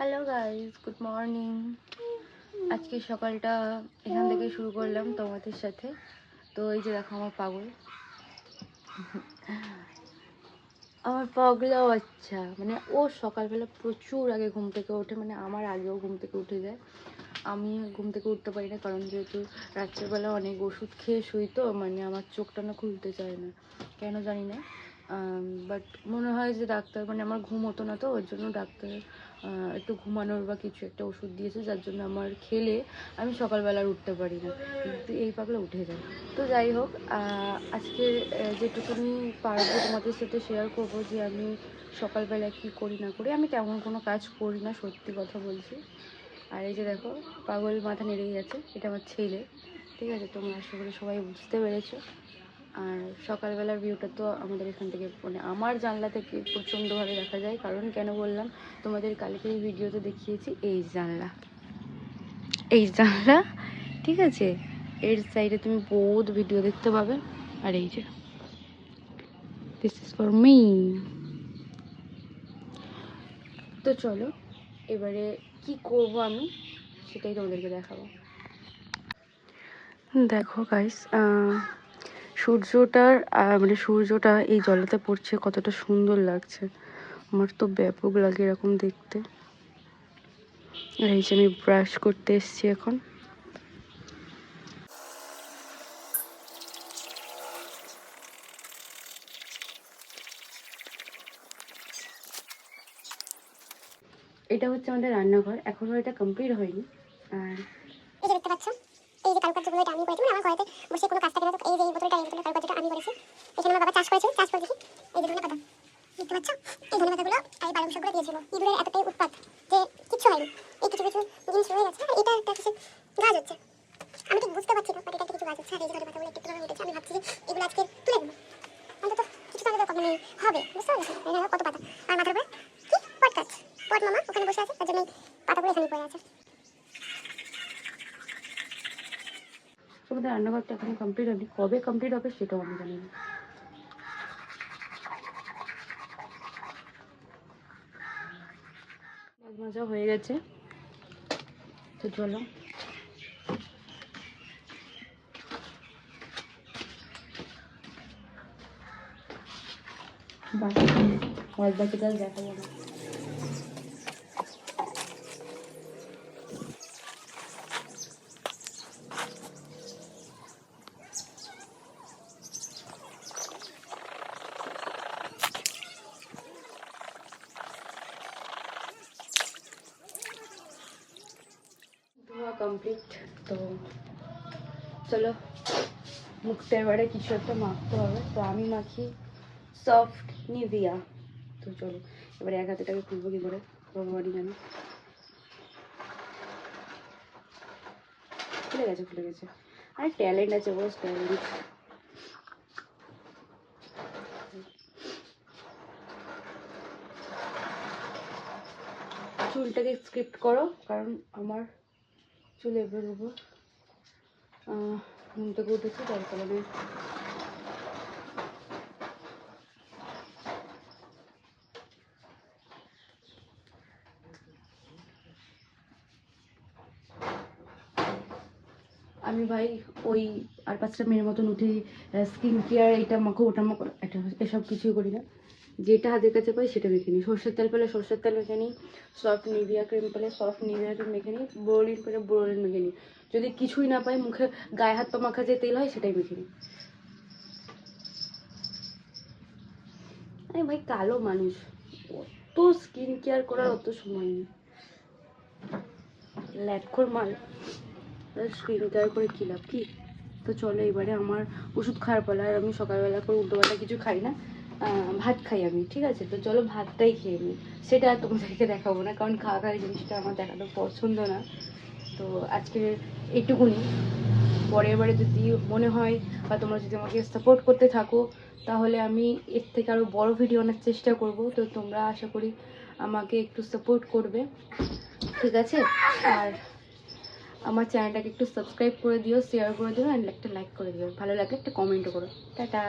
Hello guys good morning আজকে সকালটা এখান থেকে শুরু করলাম তোমাদের সাথে। তো এই যে দেখো আমার পাগল। আমার পাগলা বাচ্চা। মানে ও সকালবেলা প্রচুর আগে ঘুম থেকে ওঠে মানে আমার আগেও ঘুম থেকে উঠে যায়। আমি ঘুম থেকে উঠতে পারি না, কারণ যেহেতু রাত্রেবেলা অনেক ওষুধ খেয়ে শুই তো মানে আমার চোখটা না খুলতে চায় না। কেন জানি না। বাট মনে হয় যে ডাক্তার মানে আমার ঘুম হতো না তো, ওর জন্য ডাক্তার একটু ঘুমানোর বা কিছু একটা ওষুধ দিয়েছে, যার জন্য আমার খেলে আমি সকালবেলা উঠতে পারি না। কিন্তু এই পাগলা উঠে যায়। তো যাই হোক আজকে যেটুকুনি পারব তোমাদের সাথে শেয়ার করব যে আমি সকালবেলা কি করি, না করি, আমি তেমন কোনো কাজ করি না, সত্যি কথা বলছি। আর এই যে দেখো, পাগল মাথা নেড়েই গেছে, এটা আমার ছেলে। ঠিক আছে, তোমরা আশা করি সবাই বুঝতে পেরেছ। আর সকালবেলার ভিউটা তো আমাদের এখান থেকে মানে আমার জানলা থেকে প্রচণ্ডভাবে দেখা যায়। কারণ কেন বললাম? তোমাদের কালকে এই ভিডিওতে দেখিয়েছি এই জানলা। এই জানলা, ঠিক আছে? এর সাইডে তুমি বহুত ভিডিও দেখতে পাবে। আর এই যে দিস ইজ ফর মি তো চলো, এবারে কি করব আমি সেটাই তোমাদেরকে দেখাবো। দেখো গাইস সূর্যটার মানে সূর্যটা এই জলেতে পড়ছে, কতটা সুন্দর লাগছে। আমার তো ব্যাপক লাগে এরকম দেখতে। আর এই যে আমি ব্রাশ করতে এসেছি এখন। এটা হচ্ছে আমাদের রান্নাঘর। এখনও এটা কমপ্লিট হয়নি। আর দেখতে পাচ্ছ? এই যে কারুকার্যগুলো এটা আমি করেছি মানে আমার ঘরেতে বসে কোনো কাজ থাকে না তো এই যে এই বোতলটা, এই বোতলের কারুকার্যটা আমি করেছি। এখানে আমার বাবা চাষ করেছিল, চাষ করে দেখি এই যে ধনে পাতা, দেখতে পাচ্ছ? এই ধনে পাতাগুলো আর এই পালং শাকগুলো দিয়েছিল। ইঁদুরের এতটাই উৎপাত যে কিচ্ছু হয়নি। এই কিছু কিছু জিনিস রয়ে গেছে। আর এটা একটা কিছু গাছ হচ্ছে। আমি ঠিক বুঝতে পারছি না, বাট এটা কিছু গাছ হচ্ছে। আর এই যে পাতাগুলো একটু করে উঠেছে আমি ভাবছি যে এগুলো আজকে তুলে দেবো। অন্তত কিছু তো মানে হবে, বুঝতে পারছ কত পাতা? আর মাথার উপরে কি? পট পট মামা ওখানে বসে আছে, তার জন্য পাতাগুলো এখানে পড়ে আছে। তোমাদের রান্নাঘরটা এখনও কমপ্লিট হয়নি। কবে কমপ্লিট হবে সেটাও আমি জানি না। মাছ ভাজা হয়ে গেছে। তো চলো। বাকি বাদ বাকিটা দেখা যাবে কমপ্লিট তো চলো মুখটা এবারে কিছু একটা মাখতে হবে। তো আমি মাখি সফট নিভিয়া তো চলো, এবারে এক হাতেটাকে খুলবো কি করে? ভগবানই জানে। খুলে গেছে খুলে গেছে। আর ট্যালেন্ট আছে, বস ট্যালেন্ট চুলটাকে স্ক্রিপ্ট করো, কারণ আমার চুল উপর ঘুম থেকে উঠেছি, তার কারণে আমি ভাই ওই আর পাঁচটা মেয়ের মতন উঠে স্কিন কেয়ার এটা মাখো, ওটা মাখো, এটা এসব কিছুই করি না। যেটা হাতের কাছে পাই সেটা মেখে নিই। সর্ষের তেল পেলে সর্ষের তেল মেখে নিই সফট নিভিয়া ক্রিম পেলে সফট নিভিয়া ক্রিম মেখে নিই বোরোলিন পেলে বোরোলিন মেখে নিই। যদি কিছুই না পাই, মুখে গায়ে হাত পা মাখা যে তেল হয় সেটাই মেখে নিই। আরে ভাই, কালো মানুষ। অত স্কিন কেয়ার করার অত সময় নেই। ল্যাটখোর মাল। স্ক্রিন কেয়ার করে কী লাভ কি? তো চলো এবারে আমার ওষুধ খাওয়ার পালা, আর আমি সকালবেলা করে উল্টোবেলা কিছু খাই না। ভাত খাই আমি, ঠিক আছে? তো চলো ভাতটাই খেয়ে নিই। সেটা তোমাদেরকে দেখাবো না, কারণ খাওয়া খাওয়া জিনিসটা আমার দেখানো পছন্দ না। তো আজকে এইটুকুনি। পরের বারে যদি মনে হয় বা তোমরা যদি আমাকে সাপোর্ট করতে থাকো, তাহলে আমি এর থেকে আরও বড় ভিডিও আনার চেষ্টা করব। তো তোমরা আশা করি আমাকে একটু সাপোর্ট করবে। ঠিক আছে? আর আমার চ্যানেলটাকে একটু সাবস্ক্রাইব করে দিও শেয়ার করে দিও অ্যান্ড একটা লাইক করে দিও। ভালো লাগলে একটা কমেন্টও করো। টাটা!